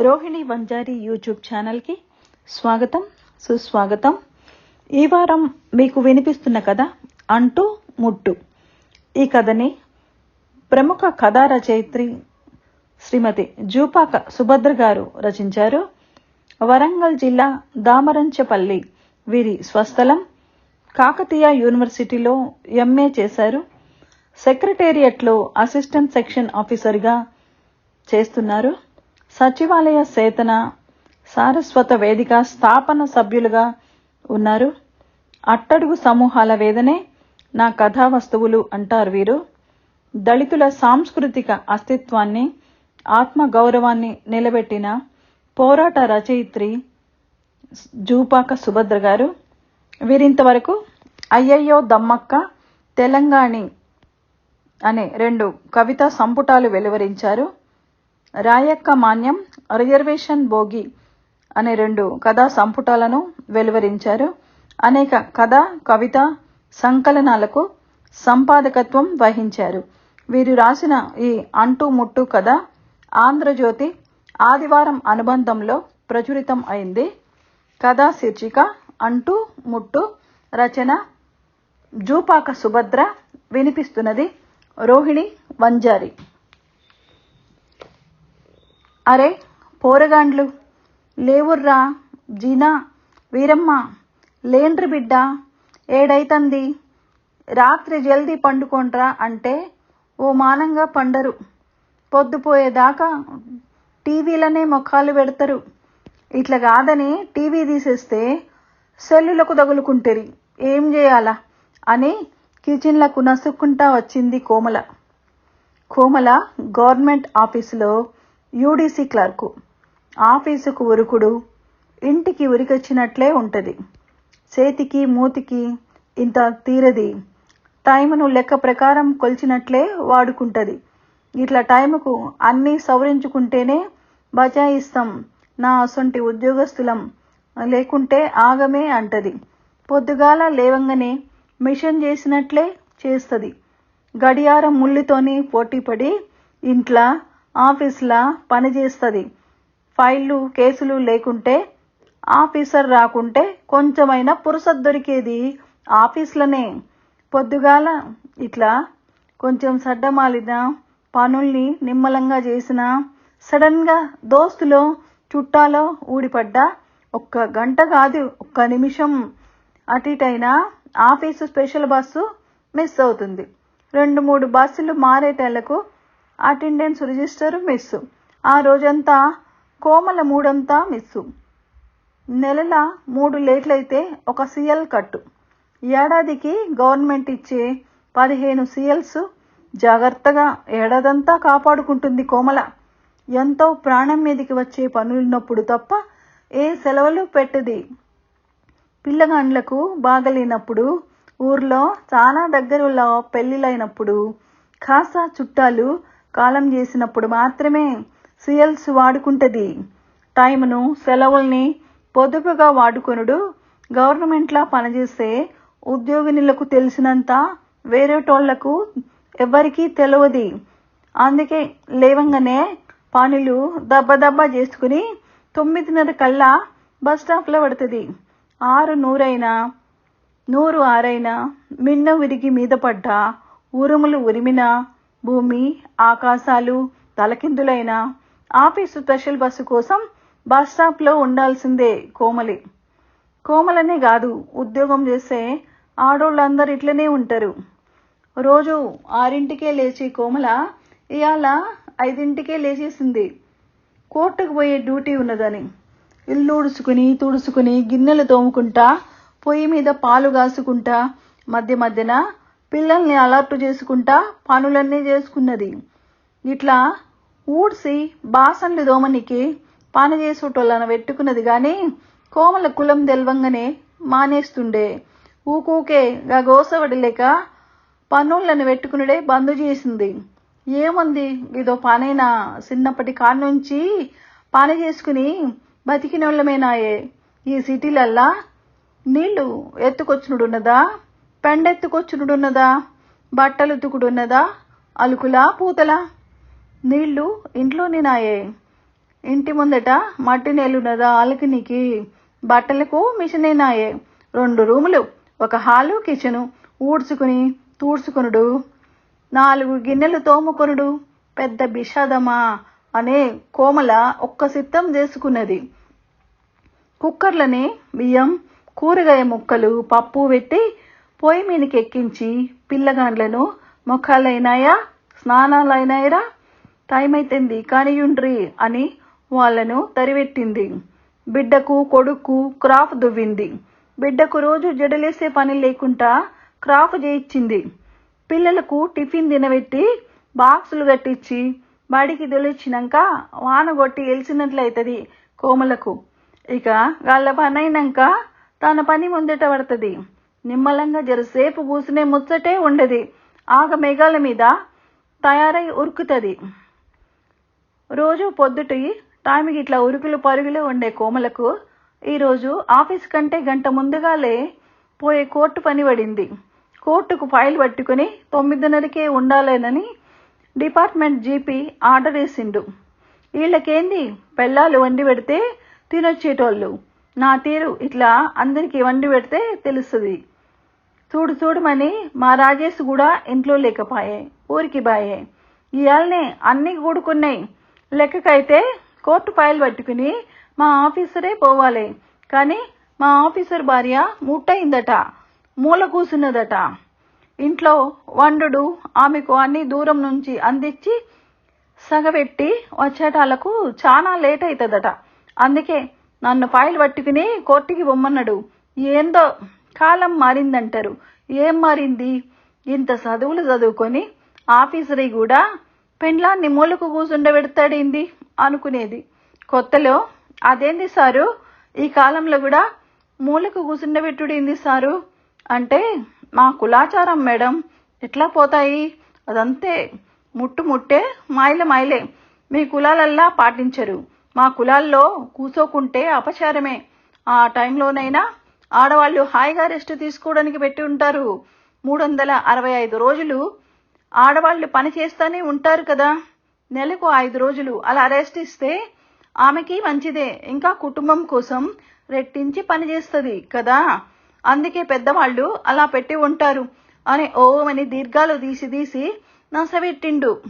Rohini Vanjari YouTube ఛానల్కి స్వాగతం సుస్వాగతం. ఈ వారం మీకు వినిపిస్తున్న కథ అంటూ ముట్టు. ఈ కథని ప్రముఖ కథా రచయిత్రి శ్రీమతి జూపాక సుభద్ర గారు రచించారు. వరంగల్ జిల్లా దామరంచపల్లి వీరి స్వస్థలం. కాకతీయ యూనివర్సిటీలో ఎంఏ చేశారు. సెక్రటేరియట్లో అసిస్టెంట్ సెక్షన్ ఆఫీసర్గా చేస్తున్నారు. సచివాలయ సేతన సారస్వత వేదిక స్థాపన సభ్యులుగా ఉన్నారు. అట్టడుగు సమూహాల వేదనే నా కథా వస్తువులు అంటారు వీరు. దళితుల సాంస్కృతిక అస్తిత్వాన్ని ఆత్మ గౌరవాన్ని నిలబెట్టిన పోరాట రచయిత్రి జూపాక సుభద్ర గారు. వీరింతవరకు అయ్యయ్యో దమ్మక్క తెలంగాణి అనే రెండు కవితా సంపుటాలు వెలువరించారు. రాయక్క మాన్యం రిజర్వేషన్ భోగి అనే రెండు కథా సంపుటాలను వెలువరించారు. అనేక కథ కవిత సంకలనాలకు సంపాదకత్వం వహించారు. వీరు రాసిన ఈ అంటూ ముట్టు కథ ఆంధ్రజ్యోతి ఆదివారం అనుబంధంలో ప్రచురితం అయింది. కథా శీర్షిక అంటూ ముట్టు రచన జూపాక సుభద్ర వినిపిస్తున్నది రోహిణి వంజారి. అరే పోరగాండ్లు. లేవుర్రా జీనా వీరమ్మ లేండ్రి బిడ్డ ఏడైతంది. రాత్రి జల్దీ పండుకోండ్రా అంటే ఓ మానంగా పండరు. పొద్దుపోయేదాకా టీవీలనే మొఖాలు పెడతారు. ఇట్లా కాదని టీవీ తీసేస్తే సెల్లులకు తగులుకుంటారు. ఏం చేయాలా అని కిచెన్లకు నసుక్కుంటా వచ్చింది కోమల. కోమల గవర్నమెంట్ ఆఫీసులో యూడీసీ క్లర్కు. ఆఫీసుకు ఉరుకుడు. ఇంటికి ఉరికొచ్చినట్లే ఉంటుంది. చేతికి మూతికి ఇంత తీరది. టైమును లెక్క ప్రకారం కొలిచినట్లే వాడుకుంటుంది. ఇట్లా టైముకు అన్నీ సవరించుకుంటేనే బచాయిస్తాం నా అసొంటి ఉద్యోగస్తులం లేకుంటే ఆగమే అంటది. పొద్దుగాల లేవంగానే మిషన్ చేసినట్లే చేస్తుంది. గడియారం ముళ్ళుతోని పోటీపడి ఇంట్లో ఆఫీస్లా పనిచేస్తుంది. ఫైళ్ళు కేసులు లేకుంటే ఆఫీసర్ రాకుంటే కొంచెమైనా పురుసత్ దొరికేది ఆఫీస్లోనే. పొద్దుగాల ఇట్లా కొంచెం సడ్డమాలిన పనుల్ని నిమ్మలంగా చేసిన సడన్గా దోస్తులో చుట్టాలో ఊడిపడ్డా ఒక్క గంట కాదు ఒక్క నిమిషం అటు ఇటైనా ఆఫీసు స్పెషల్ బస్సు మిస్ అవుతుంది. రెండు మూడు బస్సులు మారేటళ్ళకు అటెండెన్స్ రిజిస్టర్ మిస్. ఆ రోజంతా కోమల మూడంతా మిస్సు నెలల మూడు లేట్లయితే ఒక సీఎల్ కట్టు. ఏడాదికి గవర్నమెంట్ ఇచ్చే పదిహేను సీఎల్స్ జాగ్రత్తగా ఏడాదంతా కాపాడుకుంటుంది కోమల. ఎంతో ప్రాణం మీదకి వచ్చే పనులున్నప్పుడు తప్ప ఏ సెలవులు పెట్టది. పిల్లగాండ్లకు బాగలేనప్పుడు ఊర్లో చాలా దగ్గరలో పెళ్ళిళ్ళైనప్పుడు కాస్త చుట్టాలు కాలం చేసినప్పుడు మాత్రమే సీఎల్స్ వాడుకుంటుంది. టైంను సెలవుల్ని పొదుపుగా వాడుకొనుడు గవర్నమెంట్లా పనిచేసే ఉద్యోగినులకు తెలిసినంత వేరేటోళ్ళకు ఎవరికీ తెలియదు అందుకే లేవంగానే పనులు దబ్బ దబ్బా చేసుకుని తొమ్మిదిన్నర కల్లా బస్ స్టాప్లో పడుతుంది. ఆరు నూరైనా నూరు ఆరైనా మిన్న విరిగి మీద పడ్డా ఉరుములు ఉరిమినా భూమి ఆకాశాలు తలకిందులైన ఆఫీసు స్పెషల్ బస్సు కోసం బస్ స్టాప్లో ఉండాల్సిందే కోమలి. కోమలనే కాదు ఉద్యోగం చేసే ఆడోళ్ళందరూ ఇట్లనే ఉంటారు. రోజు ఆరింటికే లేచి కోమల ఇవాళ ఐదింటికే లేచేసింది. కోర్టుకు పోయే డ్యూటీ ఉన్నదని. ఇల్లు ఉడుచుకుని తుడుచుకుని గిన్నెలు తోముకుంటా పొయ్యి మీద పాలు కాసుకుంటా మధ్య మధ్యన పిల్లల్ని అలర్ట్ చేసుకుంటా పనులన్నీ చేసుకున్నది. ఇట్లా ఊడ్సి బాసన్లు దోమనికి పని చేసేటోళ్ళను పెట్టుకున్నది కానీ కోమల కులం తెలవంగానే మానేస్తుండే. ఊకూకే గా గోసవడి లేక పనులను పెట్టుకునుడే బంద్ చేసింది. ఏముంది? ఇదో పనైనా? చిన్నప్పటి కాడ నుంచి పని చేసుకుని బతికినోళ్ళమేనాయే. ఈ సిటీలల్లా నీళ్ళు ఎత్తుకొచ్చునుడున్నదా? పెండెత్తుకొచ్చునుడున్నదా? బట్టలు ఉతుకుడున్నదా అలుకులా పూతలా? నీళ్ళు ఇంట్లోనే నాయే. ఇంటి ముందట మట్టి నేలున్నదా అలకినికి బట్టలకు మిషనేనాయే రెండు రూములు ఒక హాలు కిచెను. ఊడ్చుకుని తూడ్చుకునుడు. నాలుగు గిన్నెలు తోముకొనుడు. పెద్ద బిషాదమా? అనే కోమల ఒక్క సిద్ధం చేసుకున్నది. కుక్కర్లని బియ్యం కూరగాయ ముక్కలు పప్పు పెట్టి పొయ్యి మీదకి ఎక్కించి పిల్లగాండ్లను ముఖాలైనాయా స్నానాలైనాయరా? టైం అయిపోయింది కానియుండ్రి అని వాళ్ళను తరివెట్టింది. బిడ్డకు కొడుకు క్రాఫ్ దువ్వింది. బిడ్డకు రోజు జడలేసే పని లేకుండా క్రాఫ్ చేయించింది పిల్లలకు టిఫిన్ తినబెట్టి బాక్సులు కట్టించి బడికి దొలిచినాక వాన కొట్టి వెలిసినట్లయితది కోమలకు. ఇక వాళ్ళ పని అయినాక తన పని ముందట పడుతుంది. నిమ్మలంగా జరసేపు కూసునే ముచ్చటే ఉండదు. ఆగ మేఘాల మీద తయారై ఉరుకుతుంది. రోజు పొద్దుటి టైంకి ఇట్లా ఉరుకులు పరుగులు ఉండే కోమలకు ఈరోజు ఆఫీస్ కంటే గంట ముందుగాలే పోయే కోర్టు పని పడింది. కోర్టుకు ఫైల్ పట్టుకుని తొమ్మిదిన్నరకే ఉండాలేనని డిపార్ట్మెంట్ జీపీ ఆర్డర్ వేసిండు. వీళ్ళకేంది పెళ్ళాలు వండి పెడితే తినొచ్చేటోళ్ళు. నా తీరు ఇట్లా అందరికీ వండి పెడితే తెలుస్తుంది. చూడు చూడమని మా రాజేష్ కూడా ఇంట్లో లేకపోయాయి ఊరికి బాయే ఇవాళనే అన్నీ కూడుకున్నాయి. లెక్కకైతే కోర్టు ఫైల్ పట్టుకుని మా ఆఫీసరే పోవాలి. కానీ మా ఆఫీసర్ భార్య ముట్టయిందట మూల కూసున్నదట. ఇంట్లో వండుడు ఆమెకు అన్ని దూరం నుంచి అందించి సగబెట్టి వచ్చేటాలకు చాలా లేట్ అవుతుందట అందుకే నన్ను ఫైల్ పట్టుకుని కోర్టుకి బొమ్మన్నాడు ఏందో కాలం మారిందంటారు. ఏం మారింది? ఇంత చదువులు చదువుకొని ఆఫీసరీ కూడా పెండ్లాన్ని మూలకు కూసుండబెడతాడింది అనుకునేది. కొత్తలో అదేంది సారు? ఈ కాలంలో కూడా మూలకు కూసుండబెట్టుడింది సారు? అంటే మా కులాచారం మేడం. ఎట్లా పోతాయి? అదంతే. ముట్టు ముట్టే మాయల మాయలే. మీ కులాలల్లా పాటించరు. మా కులాల్లో కూసోకుంటే అపచారమే. ఆ టైంలోనైనా ఆడవాళ్ళు హాయిగా రెస్ట్ తీసుకోవడానికి పెట్టి ఉంటారు. మూడు వందల అరవై ఐదు రోజులు ఆడవాళ్ళు పని చేస్తూనే ఉంటారు కదా. నెలకు ఐదు రోజులు అలా రెస్ట్ ఇస్తే ఆమెకి మంచిదే. ఇంకా కుటుంబం కోసం రెట్టించి పని చేస్తుంది కదా. అందుకే పెద్దవాళ్ళు అలా పెట్టి ఉంటారు. అని ఓమని దీర్ఘాలు తీసి తీసి నసబెట్టిండు.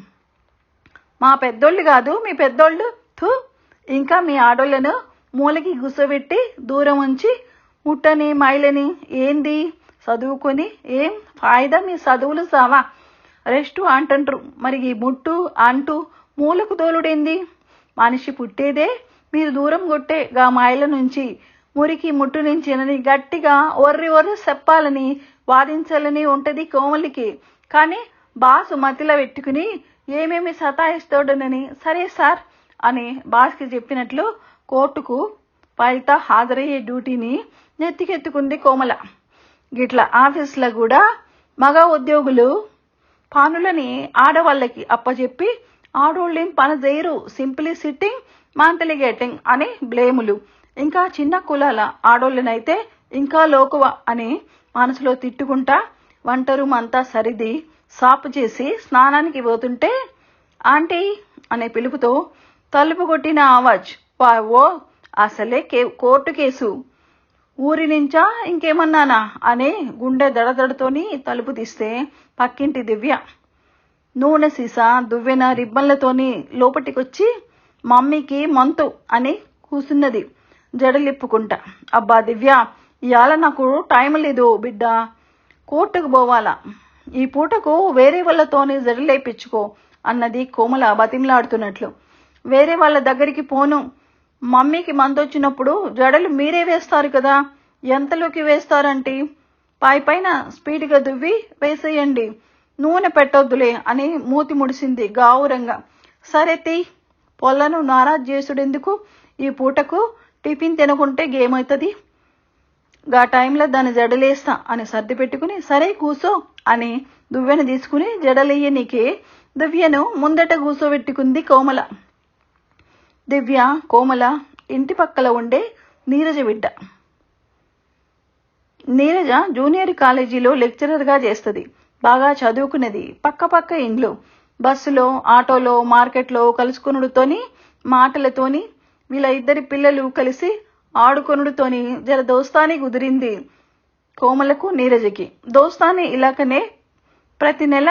మా పెద్దోళ్ళు కాదు మీ పెద్దోళ్ళు థు. ఇంకా మీ ఆడోళ్ళను మూలకి గుసబెట్టి దూరం ఉంచి ముట్టని మైలని ఏంది? చదువుకొని ఏం ఫాయిదా? మీ చదువులు సావా? రెస్ట్ అంటుంటారు మరి ఈ ముట్టు అంటూ మూలకు దోలుడేంది మనిషి పుట్టేదే మీరు దూరం కొట్టే గా మాయల నుంచి మురికి ముట్టు నుంచినని గట్టిగా ఒర్రి ఒర్రి చెప్పాలని వాదించాలని ఉంటది కోమలికి. కానీ బాసు మతిలో పెట్టుకుని ఏమేమి సతాయిస్తాడనని సరే సార్ అని బాస్కి చెప్పినట్లు కోర్టుకు ఫైల్తో హాజరయ్యే డ్యూటీని నెత్తికెత్తుకుంది కోమల. గిట్ల ఆఫీస్లో కూడా మగ ఉద్యోగులు పనులని ఆడవాళ్ళకి అప్పచెప్పి ఆడోళ్ళేం పని చేయరు సింప్లీ సిట్టింగ్ మంత్లీ గేటింగ్ అని బ్లేములు. ఇంకా చిన్న కులాల ఆడోళ్ళనైతే ఇంకా లోకువ అని మనసులో తిట్టుకుంటా వంట రూమ్ అంతా సరిది సాపు చేసి స్నానానికి పోతుంటే ఆంటీ అనే పిలుపుతో తలుపు కొట్టిన ఆవాజ్ ఓ అసలే కే కోర్టు కేసు. ఊరి నుంచా ఇంకేమన్నానా? అని గుండె దడదడతోని తలుపు తీస్తే పక్కింటి దివ్య. నూనె సీసా దువ్వెన రిబ్బన్లతోని లోపటికొచ్చి మమ్మీకి మంతు అని కూసున్నది జడలిప్పుకుంటా. అబ్బా దివ్య ఇవాళ నాకు టైం లేదు బిడ్డ. కోర్టుకు పోవాలా ఈ పూటకు వేరే వాళ్ళతోని జడలేపించుకో అన్నది కోమల బతిమలాడుతున్నట్లు. వేరే వాళ్ళ దగ్గరికి పోను. మమ్మీకి మందొచ్చినప్పుడు జడలు మీరే వేస్తారు కదా ఎంతలోకి వేస్తారంటే? పై పైన స్పీడ్గా దువ్వి వేసేయండి. నూనె పెట్టొద్దులే అని మూతి ముడిసింది గావురంగా. సరే తీ పొల్లను నారాజ్ చేసుడెందుకు? ఈ పూటకు టిఫిన్ తినకుంటే గేమవుతుంది గా టైంలో దాన్ని జడలేస్తా అని సర్ది పెట్టుకుని సరే కూసో అని దువ్వెను తీసుకుని జడలెయ్యనీకే దువ్యను ముందట కూసోబెట్టుకుంది కోమల. దివ్య కోమల ఇంటి పక్కల ఉండే నీరజ బిడ్డ. నీరజ జూనియర్ కాలేజీలో లెక్చరర్గా చేస్తుంది. బాగా చదువుకునేది. పక్క పక్క ఇండ్లు. బస్సులో ఆటోలో మార్కెట్లో కలుసుకునుడుతోని మాటలతోని వీళ్ళ ఇద్దరి పిల్లలు కలిసి ఆడుకొనుడుతోని జర దోస్తాని కుదిరింది కోమలకు నీరజకి. దోస్తాని ఇలాకనే ప్రతి నెల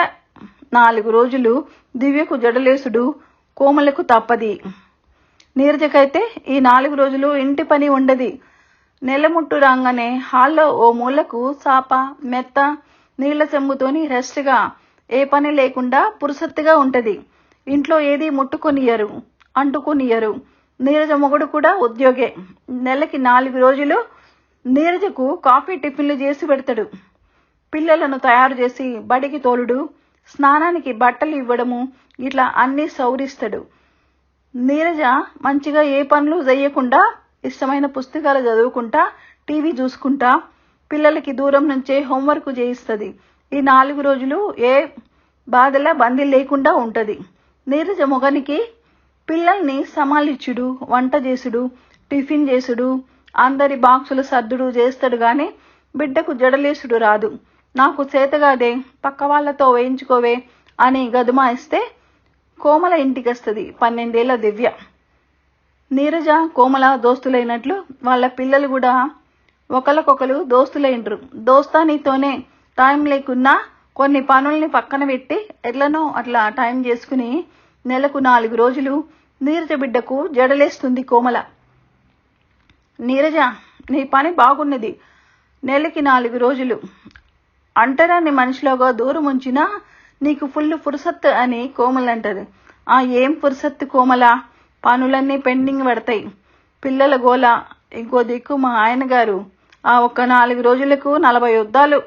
నాలుగు రోజులు దివ్యకు జడలేసుడు కోమలకు తప్పది. నీరజకైతే ఈ నాలుగు రోజులు ఇంటి పని ఉండది. నెలముట్టు రాగానే హాల్లో ఓ మూలకు సాప మెత్త నీళ్ళ చెంబుతోని రెస్ట్గా ఏ పని లేకుండా పురుసత్తుగా ఉంటది. ఇంట్లో ఏది ముట్టుకొనియరు అంటుకొనియరు నీరజ మొగుడు కూడా ఉద్యోగే. నెలకి నాలుగు రోజులు నీరజకు కాఫీ టిఫిన్లు చేసి పెడతాడు. పిల్లలను తయారు చేసి బడికి తోలుడు స్నానానికి బట్టలు ఇవ్వడము ఇట్లా అన్నీ సౌరిస్తాడు. నీరజ మంచిగా ఏ పనులు చేయకుండా ఇష్టమైన పుస్తకాలు చదువుకుంటా టీవీ చూసుకుంటా పిల్లలకి దూరం నుంచే హోంవర్క్ చేయిస్తుంది. ఈ నాలుగు రోజులు ఏ బాధల బందీ లేకుండా ఉంటుంది. నీరజ మొగనికి పిల్లల్ని సమాలిచ్చుడు వంట చేసుడు టిఫిన్ చేసుడు అందరి బాక్సులు సర్దుడు చేస్తాడు గాని బిడ్డకు జడలేసుడు రాదు. నాకు చేతగాదే పక్క వాళ్ళతో వేయించుకోవే అని గదుమాయిస్తే కోమల ఇంటికి వస్తుంది పన్నెండేళ్ళ దివ్య. నీరజ కోమల దోస్తులైనట్లు వాళ్ళ పిల్లలు కూడా ఒకరికొకరు దోస్తులైండ్రు. దోస్తానితోనే టైం లేకున్నా కొన్ని పనుల్ని పక్కన పెట్టి ఎట్లనో అట్లా టైం చేసుకుని నెలకు నాలుగు రోజులు నీరజ బిడ్డకు జడలేస్తుంది కోమల. నీరజ నీ పని బాగున్నది. నెలకి నాలుగు రోజులు. అంటరాన్ని మనిషిలోగా దూరం ఉంచినా నీకు ఫుల్ ఫుర్సత్ అని కోమల అంటది ఆ ఏం ఫుర్సత్ కోమల? పనులన్నీ పెండింగ్ పడతాయి. పిల్లల గోల. ఇంకో దిక్కు మా ఆయన గారు. ఆ ఒక్క నాలుగు రోజులకు నలభై యుద్ధాలు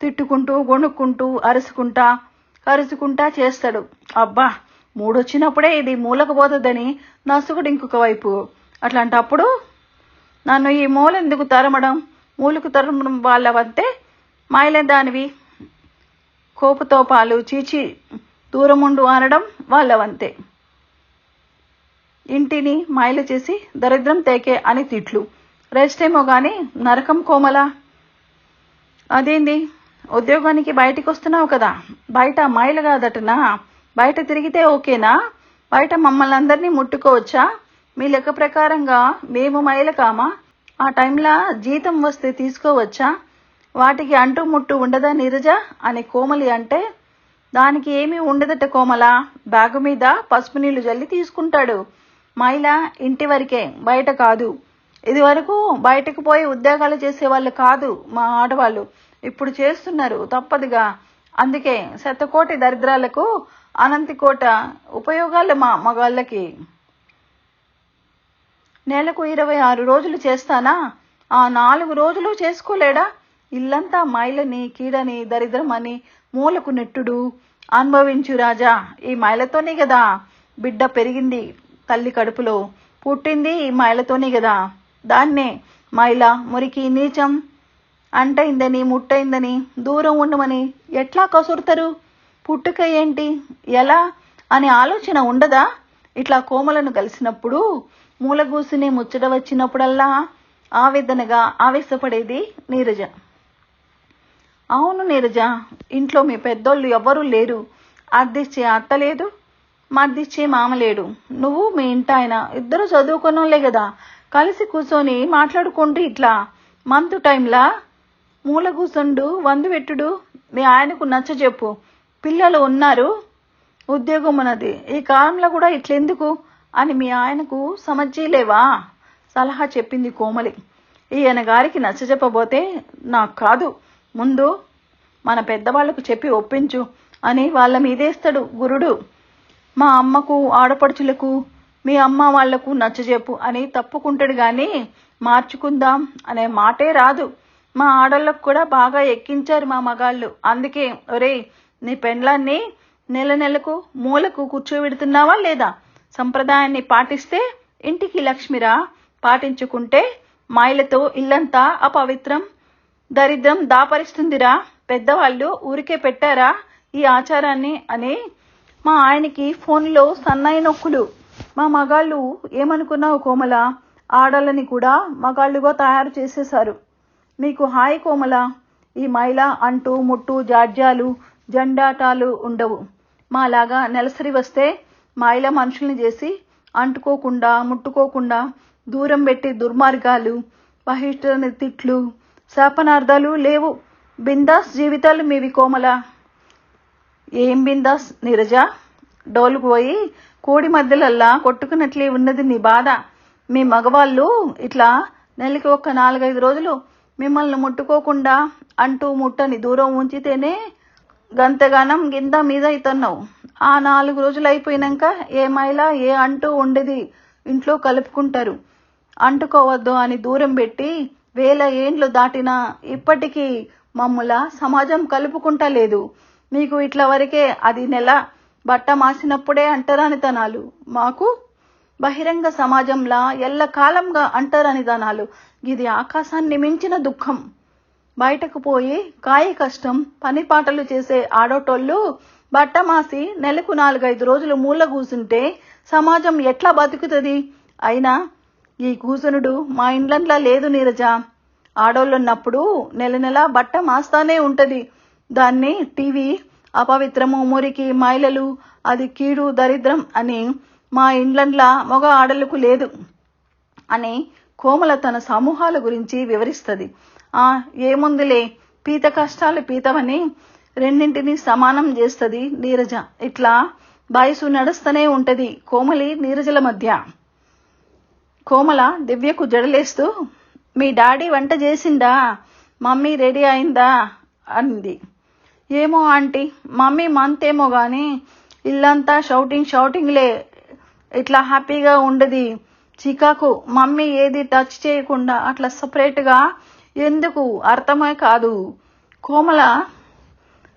తిట్టుకుంటూ గొణుక్కుంటూ అరుసుకుంటా కరుచుకుంటా చేస్తాడు. అబ్బా! మూడొచ్చినప్పుడే ఇది మూలకపోతుందని నసుకుడు ఇంకొక వైపు. అట్లాంటప్పుడు నన్ను ఈ మూల ఎందుకు తరమడం? మూలకు తరమడం వాళ్ళ వద్దే మాయలే దానివి కోపుతో పాలు చీచి దూరముండు అనడం వాళ్ళ వంతే ఇంటిని మాయలు చేసి దరిద్రం తేకే అని తిట్లు. రెస్టేమో కానీ నరకం కోమల. అదేంది? ఉద్యోగానికి బయటికి వస్తున్నావు కదా. బయట మాయలు కాదటనా? బయట తిరిగితే ఓకేనా? బయట మమ్మల్ని అందరినీ ముట్టుకోవచ్చా? మీ లెక్క ప్రకారంగా మేము మైల కామా? ఆ టైంలో జీతం వస్తే తీసుకోవచ్చా? వాటికి అంటు ముట్టు ఉండదా నీరజ? అని కోమలి అంటే దానికి ఏమీ ఉండదట కోమల. బ్యాగు మీద పసుపు నీళ్ళు జల్లి తీసుకుంటాడు. మైల ఇంటి వరకే బయట కాదు. ఇదివరకు బయటకు పోయి ఉద్యోగాలు చేసేవాళ్ళు కాదు మా ఆడవాళ్ళు. ఇప్పుడు చేస్తున్నారు తప్పదుగా. అందుకే శతకోటి దరిద్రాలకు అనంతికోట ఉపయోగాలు మా మగాళ్ళకి. నెలకు ఇరవై ఆరు రోజులు చేస్తానా? ఆ నాలుగు రోజులు చేసుకోలేడా? ఇల్లంతా మైలని కీడని దరిద్రమని మూలకు నెట్టుడు. అనుభవించు రాజా ఈ మైలతోనే కదా బిడ్డ పెరిగింది తల్లి కడుపులో. పుట్టింది ఈ మైలతోనే కదా దాన్నే మైల మురికి నీచం. అంటైందని ముట్టయిందని దూరం ఉండమని ఎట్లా కసురుతారు? పుట్టుక ఏంటి? ఎలా? అనే ఆలోచన ఉండదా? ఇట్లా కోమలను కలిసినప్పుడు మూలగూసుని ముచ్చట వచ్చినప్పుడల్లా ఆవేదనగా ఆవేశపడేది నీరజ. అవును నీరజ ఇంట్లో మీ పెద్దోళ్ళు ఎవ్వరూ లేరు. అద్దిచ్చే అత్త లేదు మద్దిచ్చే మామ లేడు. నువ్వు మీ ఇంటాయన ఇద్దరు చదువుకున్నోళ్ళే కదా కలిసి కూర్చొని మాట్లాడుకుంటూ ఇట్లా. మంతు టైంలా మూల కూర్చుండు వందు పెట్టుడు మీ ఆయనకు నచ్చ చెప్పు. పిల్లలు ఉన్నారు ఉద్యోగం ఉన్నది. ఈ కాలంలో కూడా ఇట్లెందుకు? అని మీ ఆయనకు సమజ్జీలేవా సలహా చెప్పింది కోమలి. ఈయన గారికి నచ్చ చెప్పబోతే నాకు కాదు. ముందు మన పెద్దవాళ్ళకు చెప్పి ఒప్పించు అని వాళ్ళ మీదేస్తాడు గురుడు. మా అమ్మకు ఆడపడుచులకు మీ అమ్మ వాళ్ళకు నచ్చజెప్పు అని తప్పుకుంటాడు గాని మార్చుకుందాం అనే మాటే రాదు. మా ఆడళ్ళకు కూడా బాగా ఎక్కించారు మా మగాళ్ళు. అందుకే ఒరేయ్ నీ పెండ్లాన్ని నెల నెలకు మూలకు కూర్చోబెడుతున్నావా లేదా? సంప్రదాయాన్ని పాటిస్తే ఇంటికి లక్ష్మిరా పాటించుకుంటే మాయలతో ఇల్లంతా అపవిత్రం. దరిద్రం దాపరిస్తుందిరా. పెద్దవాళ్ళు ఊరికే పెట్టారా ఈ ఆచారాన్ని అని మా ఆయనకి ఫోన్లో సన్నాయి నొక్కులు. మా మగాళ్ళు ఏమనుకున్నావు కోమల? ఆడళ్ళని కూడా మగాళ్ళుగా తయారు చేసేశారు. నీకు హాయ్ కోమల. ఈ మైల అంటూ ముట్టు జాడ్యాలు జండాటాలు ఉండవు. మాలాగా నెలసరి వస్తే మైల మనుషుల్ని చేసి అంటుకోకుండా ముట్టుకోకుండా దూరం పెట్టి దుర్మార్గాలు బహిష్ట తిట్లు శాపనార్థాలు లేవు. బిందాస్ జీవితాలు మీవి కోమల. ఏం బిందాస్ నీరజ? డోలుకు పోయి కోడి మధ్యలల్లా కొట్టుకున్నట్లే ఉన్నది నీ బాధ. మీ మగవాళ్ళు ఇట్లా నెలకి ఒక నాలుగైదు రోజులు మిమ్మల్ని ముట్టుకోకుండా అంటూ ముట్టని దూరం ఉంచితేనే గంతగానం గింద మీద అవుతున్నావు ఆ నాలుగు రోజులు అయిపోయినాక ఏ మైలా ఏ అంటూ ఉండేది ఇంట్లో కలుపుకుంటారు. అంటుకోవద్దు అని దూరం పెట్టి వేల ఏండ్లు దాటినా ఇప్పటికీ మమ్ముల సమాజం కలుపుకుంటా లేదు మీకు ఇట్ల వరకే అది నెల బట్ట మాసినప్పుడే అంటరానితనాలు. మాకు బహిరంగ సమాజంలా ఎల్లకాలంగా అంటరానితనాలు. ఇది ఆకాశాన్ని మించిన దుఃఖం. బయటకు పోయి కాయ కష్టం పని పాటలు చేసే ఆడోటోళ్ళు బట్టమాసి నెలకు నాలుగైదు రోజులు మూల కూసుంటే సమాజం ఎట్లా బతుకుతుంది? అయినా ఈ కూసునుడు మా ఇండ్లంట్లా లేదు నీరజ. ఆడోళ్ళున్నప్పుడు నెల నెల బట్ట మాస్తానే ఉంటది. దాన్ని టీవీ అపవిత్రము మురికి మైలలు అది కీడు దరిద్రం అని మా ఇండ్లంట్లా మగ ఆడలకు లేదు అని కోమల తన సమూహాల గురించి వివరిస్తుంది. ఆ ఏముందిలే పీత కష్టాలు పీతమని రెండింటిని సమానం చేస్తుంది నీరజ. ఇట్లా బాయసు నడుస్తూనే ఉంటది కోమలి నీరజల మధ్య. కోమల దివ్యకు జడలేస్తూ మీ డాడీ వంట చేసిందా? మమ్మీ రెడీ అయిందా? అంది. ఏమో ఆంటీ మమ్మీ మంతేమో కానీ ఇల్లంతా షౌటింగ్ షౌటింగ్లే. ఇట్లా హ్యాపీగా ఉండదు. చికాకు మమ్మీ ఏది టచ్ చేయకుండా అట్లా సపరేట్గా ఎందుకు? అర్థమే కాదు. కోమల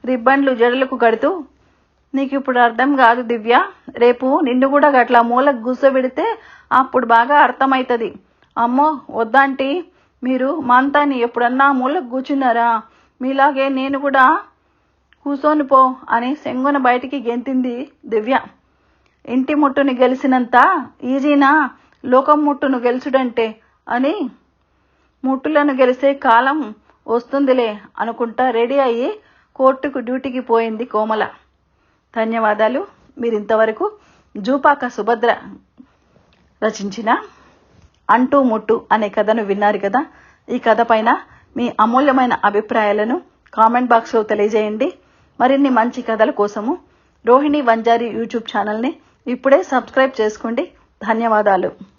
రిబ్బన్లు జడలకు కడుతూ నీకు ఇప్పుడు అర్థం కాదు దివ్య. రేపు నిన్ను కూడా గట్లా మూలకు కూర్చోబెడితే అప్పుడు బాగా అర్థమవుతుంది అమ్మో వద్దాంటి మీరు మా అంతాని ఎప్పుడన్నా మూలకు కూర్చున్నారా? మీలాగే నేను కూడా కూసోని పో అని సెంగున బయటికి గెంతింది దివ్య. ఇంటి ముట్టుని గెలిచినంత ఈజీనా? లోకం ముట్టును గెలుచుడంటే అని ముట్టులను గెలిసే కాలం వస్తుందిలే అనుకుంటా రెడీ అయ్యి కోర్టుకు డ్యూటీకి పోయింది కోమల. ధన్యవాదాలు. మీరు ఇంతవరకు జూపాక సుభద్ర రచించిన అంటూ ముట్టు అనే కథను విన్నారు కదా. ఈ కథ పైన మీ అమూల్యమైన అభిప్రాయాలను కామెంట్ బాక్స్లో తెలియజేయండి. మరిన్ని మంచి కథల కోసము రోహిణి వంజారి యూట్యూబ్ ఛానల్ని ఇప్పుడే సబ్స్క్రైబ్ చేసుకోండి. ధన్యవాదాలు.